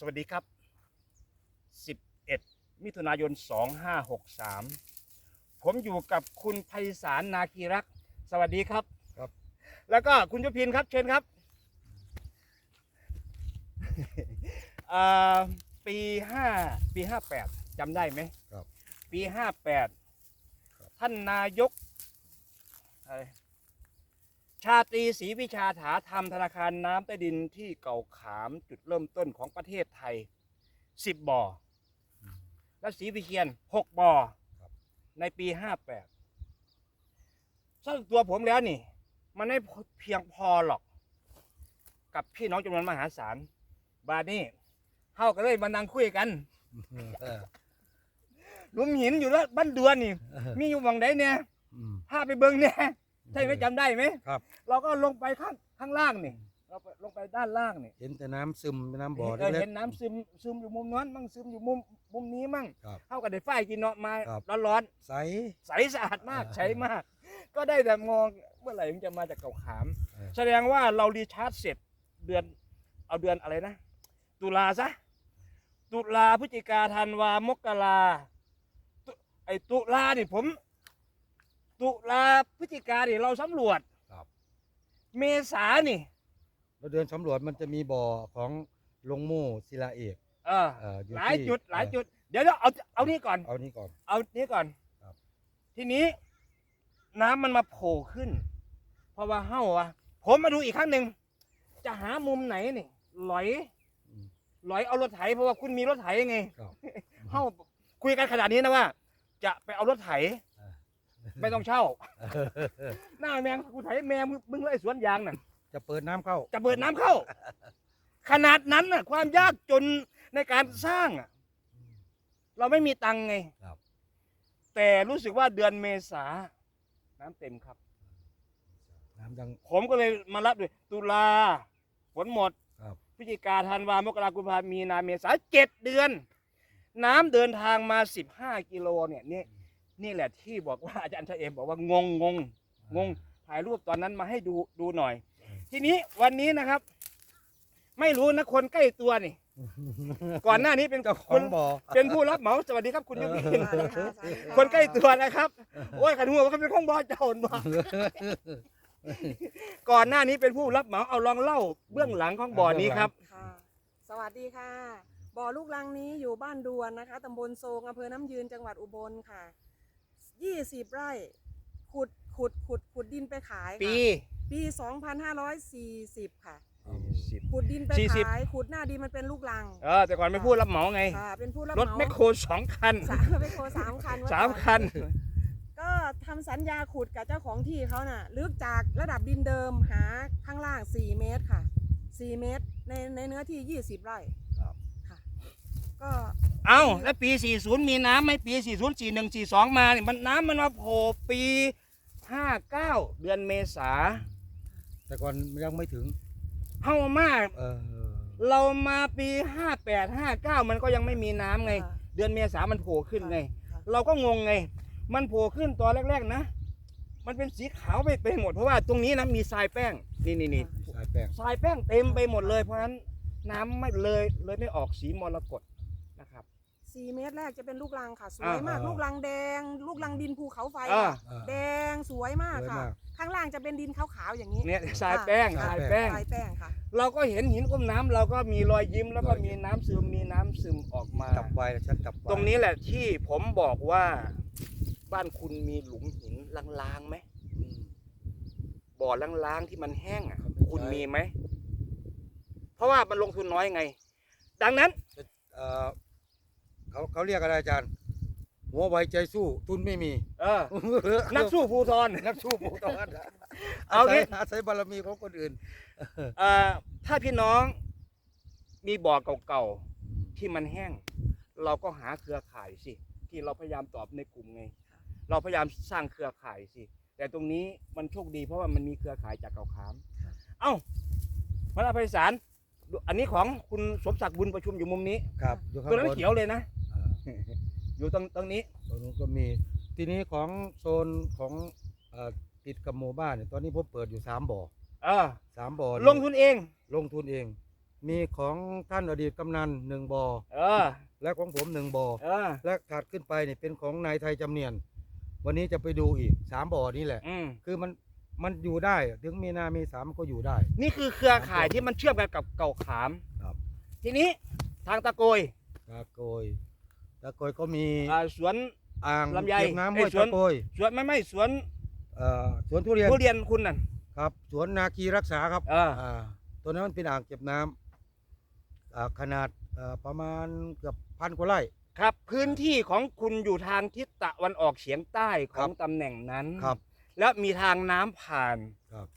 สวัสดีครับ 11 มิถุนายน 2563 ผมอยู่กับคุณไพศาลนาคีรักษ์สวัสดีครับ ครับ แล้วก็คุณยุพินครับ เชิญครับอ่าปี 5 ปี 58จำได้ไหมครับ ปีครับ58 ท่านนายกอะไร ชาตรีศรีวิชาถาธรรมธนาคารน้ำใต้ดินที่เก่าขามจุดเริ่มต้นของประเทศไทย10บ่อ และศรีวิเชียน6บ่อครับในปี58สำหรับตัวผมแล้วนี่ มันไม่เพียงพอหรอก กับพี่น้องจำนวนมหาศาล บาดนี้เข้ากันเลยมานั่งคุยกันเออหลุมหินอยู่แล้วบ้านเดือนนี่ มีอยู่หวังใดเนี่ยอืมพาไปเบิ้งเนี่ย ใช่ไหมจำได้ไหมครับ เราก็ลงไปข้างข้างล่างนี่ เราไปลงไปด้านล่างนี่เห็นแต่น้ำซึมน้ำบ่อเออเล็กเห็นน้ำซึมซึมอยู่มุมนั้นมั่งซึมอยู่มุมมุมนี้มั่งครับเข้ากับได้ฝ้ายกินเนาะมาครับ ร้อนๆใส ๆใสสะอาดมากอ่า ใช้มาก ก็ได้แต่มองเมื่อไหร่มันจะมาจากเก่าขาม เออแสดงว่าเรารีชาร์จเสร็จเดือนเอาเดือนอะไรนะ ตุลาซะ ตุลาพฤศจิกาธันวามกราตุไอตุลานี่ผม ตุลาพฤศจิกานี่เราสำรวจครับ เมษานี่เราเดินสำรวจมันจะมีบ่อของลงมู่ศิลาเอกเออเอ่ออยู่หลายที่จุดหลายเอ่อจุด เดี๋ยวเดี๋ยวเอาเอานี่ก่อน เอานี่ก่อน เอานี้ก่อน ครับ ทีนี้น้ำมันมาโผล่ขึ้น เพราะว่าเฮ้าอะผมมาดูอีกครั้งหนึ่ง จะหามุมไหนนี่หลอย อืม หลอยเอารถไถ เพราะว่าคุณมีรถไถไง ครับ เฮ้าคุยกันขนาดนี้นะว่า จะไปเอารถไถเออ ไม่ต้องเช่า หน้าแมงกูไถแมงมึงมึงเลยสวนยางน่ะจะเปิดน้ำเข้า จะเปิดน้ำเข้า ขนาดนั้นน่ะ ความยากจนในการสร้างอะ เราไม่มีตังค์ไงครับ แต่รู้สึกว่าเดือนเมษา น้ำเต็มครับ น้ำดัง ผมก็เลยมารับด้วยตุลาฝนหมดครับ พฤศจิกาธันวามกรากุมภามีนาเมษาเจ็ดเดือน น้ำเดินทางมาสิบห้ากิโลเนี่ยนี่ นี่แหละที่บอกว่าอาจารย์ชะเอมบอกว่างงงงงงถ่ายรูปตอนนั้นมาให้ดูดูหน่อย ทีนี้วันนี้นะครับ ไม่รู้นะคนใกล้ตัวนี่ ก่อนหน้านี้เป็นเจ้าขคองนบ่อเป็นผู้รับเหมาสวัสดีครับคุณยุพินเออคนใกล้ตัวนะครับโอ้ยขันหัวเขาเป็นของบอเจ้าหนบ่ก่อนหน้านี้เป็นผู้รับเหมาเอาลองเล่าเบื้องหลังของบ่อนี้ครับค่ะสวัสดีค่ะ บ่อลูกรังนี้อยู่บ้านดวนนะคะตำบลโซงอำเภอน้ำยืนจังหวัดอุบลค่ะ 20ไร่ ขุดขุดขุดขุดดินไปขายค่ะปี ปี2540ค่ะ สิบ ขุดดินไป40ขาย ขุดหน้าดินมันเป็นลูกรังเออแต่ก่อนเป็นผู้รับเหมาไง ค่ะ เป็นผู้รับรถเหมาแมคโครสองคันสามแมคโครสามคันเอสามก่อคัน ก็ทำสัญญาขุดกับเจ้าของที่เขาน่ะลึกจากระดับดินเดิมหาข้างล่าง 4 เมตรค่ะ 4 เมตร ในในเนื้อที่ 20 ไร่ครับค่ะ ก็เอ้าแล้วปี 40 มีน้ำไหมปี 40 41 42 มาเนี่ยมันน้ำมันมาโผล่ปี 59 เดือนเมษาแต่ก่อนยังไม่ถึง เฮามาก เออ เรามาปี 58 59 มันก็ยังไม่มีน้ำไงค่ะเดือนเมษามันโผล่ขึ้นไงค่ะเราก็งงไง มันโผล่ขึ้นตอนแรกๆนะ มันเป็นสีขาวไปไปหมดเพราะว่าตรงนี้นะมีทรายแป้ง นี่นี่นี่สายแป้ง ทรายแป้งเต็มไปหมดเลยเพราะฉะนั้นน้ำไม่เลยเลยไม่ออกสีมรกตี่เมตรแรกจะเป็นลูกรังค่ะ สวยมากลูกรังแดง ลูกรังดินภูเขาไฟอ่าแดงสวยมากค่ะข้างล่างจะเป็นดินขาวๆอย่างนี้เนี่ยทรายแป้ง ทรายแป้งค่ะ เราก็เห็นหินอุ้มน้ำเราก็มีรอยยิ้มแล้วก็มีน้ำซึมมีน้ำซึมออกมาจับไวแล้วฉันจับไว้ตรงนี้แหละที่ผมบอกว่าบ้านคุณมีหลุมหินลางๆไหมอืม บ่อลางๆที่มันแห้งอะคุณมีไหม เพราะว่ามันลงทุนน้อยไง ดังนั้น เขาเขาเรียกอะไรอาจารย์ หัวไวใจสู้ทุนไม่มี เออ นักสู้ภูทร นักสู้ผู้ตอนเอาอาศังี้ยอาศัยบารมีของคนอื่น เอ่อถ้าพี่น้องมีบ่อเก่าๆที่มันแห้ง เราก็หาเครือข่ายสิ ที่เราพยายามตอบในกลุ่มไง เราพยายามสร้างเครือข่ายสิ แต่ตรงนี้มันโชคดีเพราะว่ามันมีเครือข่ายจากเก่าขามค่ะเอ้าพระภัยสารอันนี้ของคุณสมศักดิ์บุญประชุมอยู่มุมนี้ ครับอยู่ข้างตัวนั้นบนเขียวเลยนะ อ่าอยู่ตรงตรงนี้ตรงนู้นก็มี ทีนี้ของโซนของเอ่อติดกับหมู่บ้านเนี่ยตอนนี้ผมเปิดอยู่สามบ่อเออสามบ่อลงทุนเอง ลงทุนเอง มีของท่านอดีตกำนันหนึ่งบ่อเออ และของผมหนึ่งบ่อเออ และถัดขึ้นไปเนี่ยเป็นของนายไทยจำเนียน วันนี้จะไปดูอีกสามบ่อนี้แหละ อืมคือมันมันอยู่ได้ถึงมีนามีสามก็อยู่ได้ นี่คือเครือข่ายที่มันเชื่อมกันกับเก่าขามครับ ทีนี้ทางตะโกยตะโกย ตะโกยก็มีอ่าสวน อ่างลำไยเก็บน้ำห้วยเอ้ยสวน ตะโกยสวนไม่ไม่สวนเอ่อสวนทุเรียนทุเรียนคุณนั่นครับสวนนาคีรักษาครับ เอออ่าตัวนั้นมันเป็นอ่างเก็บน้ำอ่าขนาดเอ่อประมาณเกือบพันกว่าไร่ ครับ พื้นที่ของคุณอยู่ทางทิศตะวันออกเฉียงใต้ขครัองบตำแหน่งนั้นครับแล้วมีทางน้ำผ่าน ครับ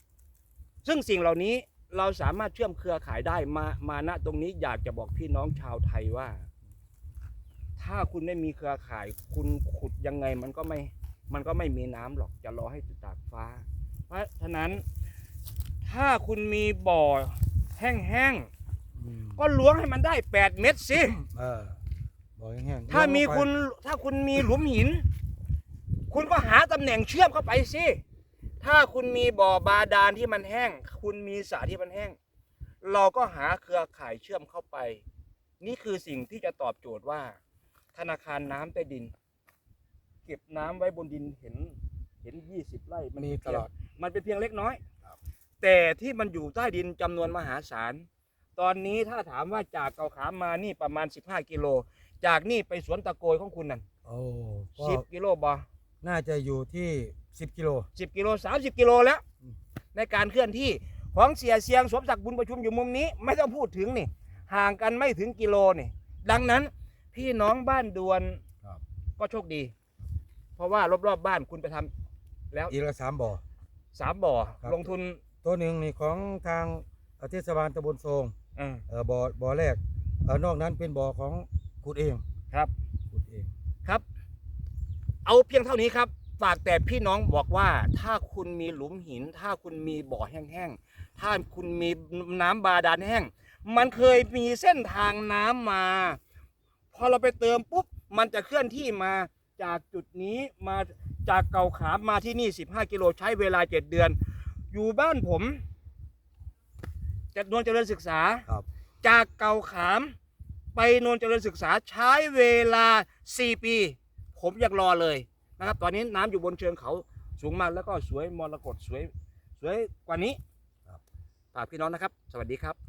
ซึ่งสิ่งเหล่านี้เราสามารถเชื่อมเครือข่ายได้มามาณตรงนี้อยากจะบอกพี่น้องชาวไทยว่า ถ้าคุณไม่มีเครือข่าย คุณขุดยังไงมันก็ไม่ มันก็ไม่มีน้ำหรอกจะรอให้ตากฟ้า เพราะฉะนั้น ถ้าคุณมีบ่อแห้งอืมๆก็ล้วงให้มันได้8เม็ดสิเออบ่อแห้งๆถ้ามีลงไปคุณถ้าคุณมีหลุมหิน คุณก็หาตำแหน่งเชื่อมเข้าไปสิถ้าคุณมีบ่อบาดาลที่มันแห้ง คุณมีสระที่มันแห้ง เราก็หาเครือข่ายเชื่อมเข้าไป นี่คือสิ่งที่จะตอบโจทย์ว่า ธนาคารน้ำใต้ดิน เก็บน้ำไว้บนดินเห็น เห็นยี่สิบไร่มันมีเป็นตเพียลงอด มันเป็นเพียงเล็กน้อย ครับ แต่ที่มันอยู่ใต้ดินจำนวนมหาศาล ตอนนี้ถ้าถามว่าจากเกาขามมานี่ประมาณ 15 กิโล จากนี่ไปสวนตะโกยของคุณนั่นโอ้ก็สิบกิโลบอน่าจะอยู่ที่สิบกิโล สิบกิโลสามสิบกิโลแล้ว อืม ในการเคลื่อนที่ของเสียเสียงสมศักดิ์บุญประชุมอยู่มุมนี้ ไม่ต้องพูดถึงนี่ ห่างกันไม่ถึงกิโลนี่ ดังนั้น พี่น้องบ้านดวนครับ ก็โชคดี เพราะว่ารอบๆบบ้านคุณไปทำแล้วอีกละสามบ่อ สามบ่อครับ ลงทุนตัวหนึ่งนี่ของทางเอ่อเทศบาลตำบลโซงเออเออบ่อบ่อแรกเออนอกนั้นเป็นบ่อของขุดเองครับ ขุดเองครับ เอาเพียงเท่านี้ครับ ฝากแต่พี่น้องบอกว่า ถ้าคุณมีหลุมหิน ถ้าคุณมีบ่อแห้งๆ ถ้าคุณมีน้ำบาดาลแห้ง มันเคยมีเส้นทางน้ำมาพ อเราไปเติมปุ๊บมันจะเคลื่อนที่มาจากจุดนี้มาจากเก่าขามมาที่นี่ 15 กิโลใช้เวลา 7 เดือน อยู่บ้านผมจะนวลเจริญศึกษาครับจากเก่าขามไปโนนเจริญศึกษาใช้เวลา 4 ปี ผมยังรอเลยนะครับ ตอนนี้น้ำอยู่บนเชิงเขาสูงมากแล้วก็สวยมรกตสวย สวยกว่านี้ครับฝากพี่น้องนะครับ สวัสดีครับ